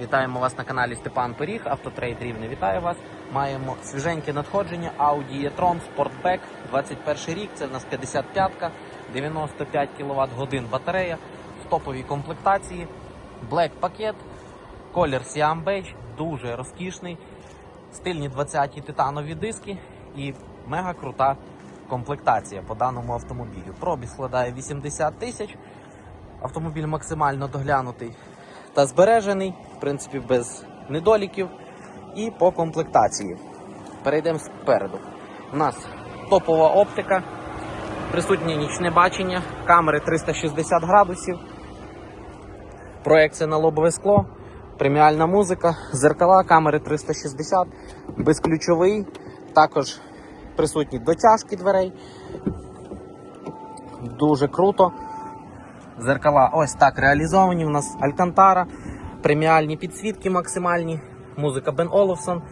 Вітаємо вас на каналі Степан Пиріг, Автотрейд Рівне. Вітаю вас. Маємо свіженьке надходження Audi e-tron Sportback 21 рік. Це в нас 55-ка, 95 кВт батарея в топовій комплектації. Black пакет, колір Siam Beige, дуже розкішний. Стильні 20-ті титанові диски і мега крута комплектація по даному автомобілю. Пробіг складає 80 тисяч. Автомобіль максимально доглянутий та збережений, в принципі, без недоліків. І по комплектації. Перейдемо спереду. У нас топова оптика, присутнє нічне бачення, камери 360 градусів, проекція на лобове скло, преміальна музика, зеркала, камери 360, безключовий, також присутні дотяжки дверей. Дуже круто. Зеркала. Ось так реалізовані. У нас Алькантара, преміальні підсвітки максимальні, музика Бен Олофсон,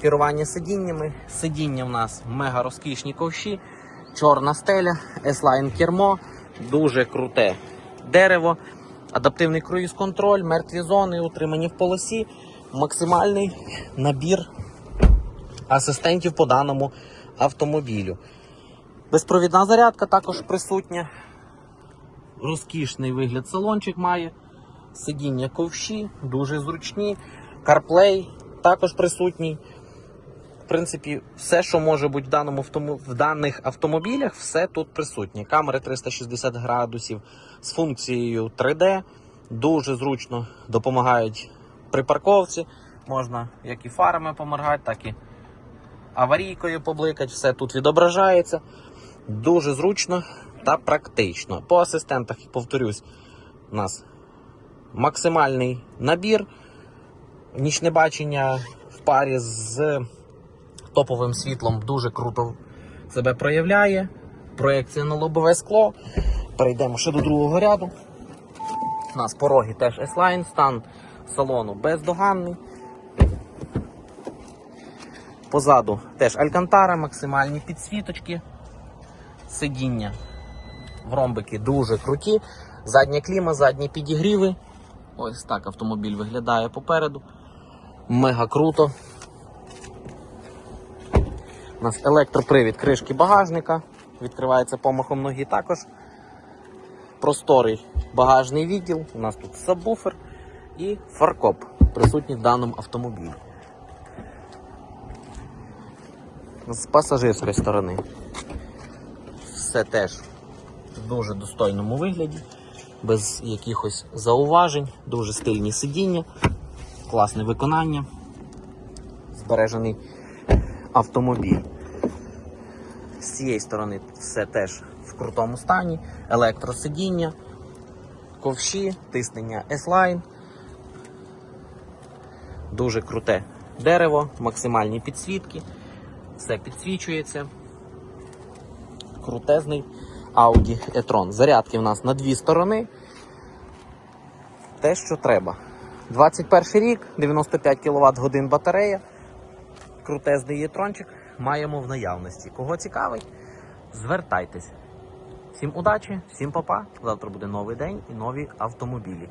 керування сидіннями. Сидіння у нас мега розкішні ковші, чорна стеля, S-Line кермо, дуже круте дерево, адаптивний круїз-контроль, мертві зони, утримані в полосі, максимальний набір асистентів по даному автомобілю. Безпровідна зарядка також присутня розкішний вигляд салончик має. Сидіння ковші, дуже зручні. CarPlay також присутній. В принципі, все, що може бути в, даному в даних автомобілях, все тут присутнє. Камери 360 градусів з функцією 3D. Дуже зручно допомагають при парковці. Можна як і фарами поморгати, так і аварійкою побликати. Все тут відображається. Дуже зручно та практично. По асистентах, повторюсь, у нас максимальний набір, нічне бачення в парі з топовим світлом дуже круто себе проявляє. Проекція на лобове скло. Перейдемо ще до другого ряду. У нас пороги теж S-Line, стан салону бездоганний. Позаду теж Алькантара, максимальні підсвіточки, сидіння ромбики дуже круті. Задня кліма, задні підігріви. Ось так автомобіль виглядає попереду. Мега круто. У нас електропривід кришки багажника. Відкривається помахом ноги також. Просторий багажний відділ. У нас тут сабвуфер і фаркоп присутній в даному автомобілі. З пасажирської сторони. Все теж в дуже достойному вигляді, без якихось зауважень, дуже стильні сидіння, класне виконання, збережений автомобіль. З цієї сторони все теж в крутому стані, електросидіння, ковші, тиснення S-Line. Дуже круте дерево, максимальні підсвітки, все підсвічується. Крутезний Audi e-tron. Зарядки в нас на дві сторони. Те, що треба. 21 рік, 95 кВт годин батарея. Крутезний e-tronчик маємо в наявності. Кого цікавий, звертайтесь. Всім удачі, всім папа. Завтра буде новий день і нові автомобілі.